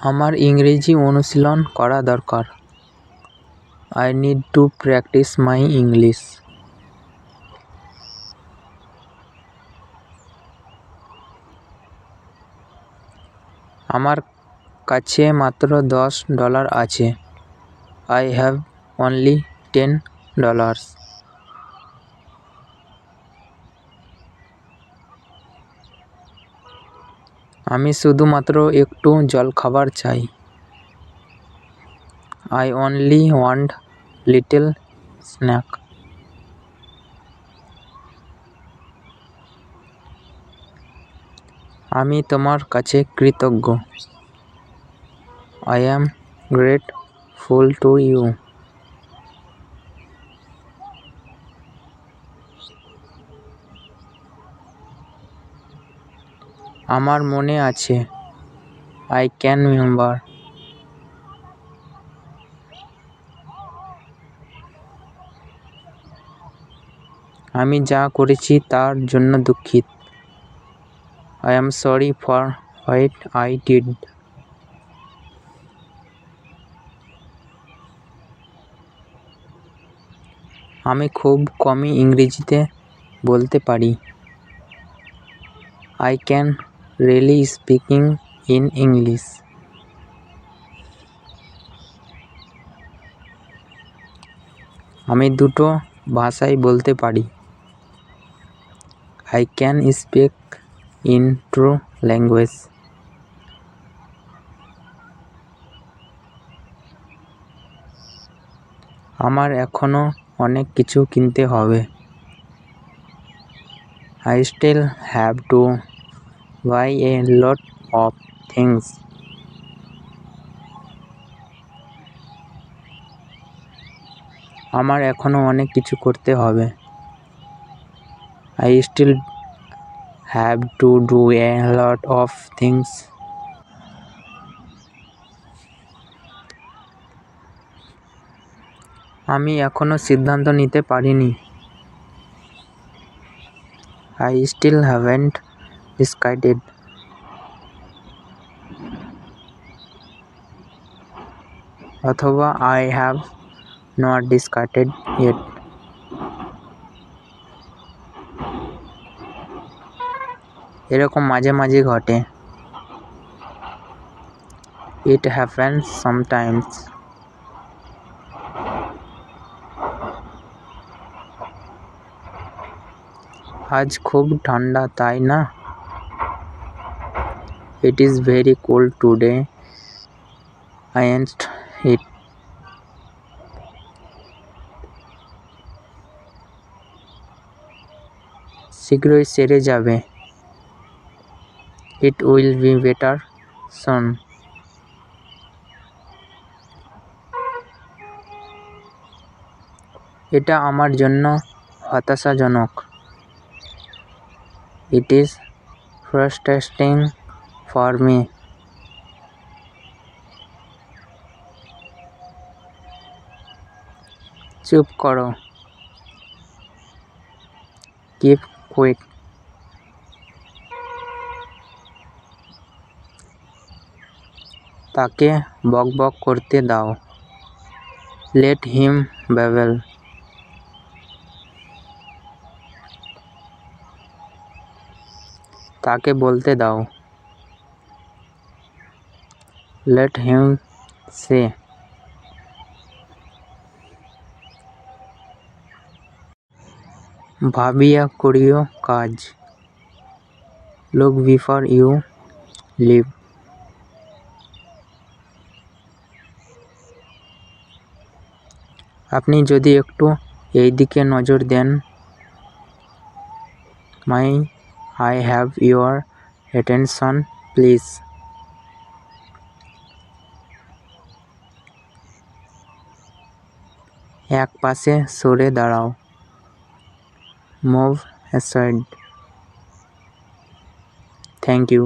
আমার ইংরেজি অনুশীলন করা দরকার। I need to practice my English আমার কাছে মাত্র দশ ডলার আছে। I have only ten dollars আমি শুধুমাত্র একটু জলখাবার চাই। I only want little snack আমি তোমার কাছে কৃতজ্ঞ। I am grateful to you আমার মনে আছে। আই ক্যান রিমেম্বার আমি যা করেছি তার জন্য দুঃখিত। I am sorry for what I did আমি খুব কমই ইংরেজিতে বলতে পারি। I can really speaking in English আমি দুটো ভাষাই বলতে পারি। I can speak in two language আমার এখনও অনেক কিছু কিনতে হবে। I still have to buy a lot of things আমার এখনও অনেক কিছু করতে হবে। I still have to do a lot of things আমি এখনও সিদ্ধান্ত নিতে পারিনি। I still haven't ডিসাইডেড অথবা I have not decided yet এরকম মাঝে মাঝে ঘটে ইট হ্যাপেন্স সামটাইমস আজ খুব ঠান্ডা তাই না it is very cold today ain't it শীঘ্রই সেরে যাবে। It will be better soon এটা আমার জন্য হতাশাজনক। ইট ইজ ফ্রাস্ট্রেটিং মি চুপ করো। কিপ কুইট তাকে বকবক করতে দাও। লেট হিম ব্যাবেল তাকে বলতে দাও। লেট হিম সে ভাবিয়া করিও কাজ লুক বিফোর ইউ লিভ আপনি যদি একটু এই দিকে নজর দেন may I have your attention please এক পাশে সরে দাঁড়াও মুভ অ্যাসাইড থ্যাংক ইউ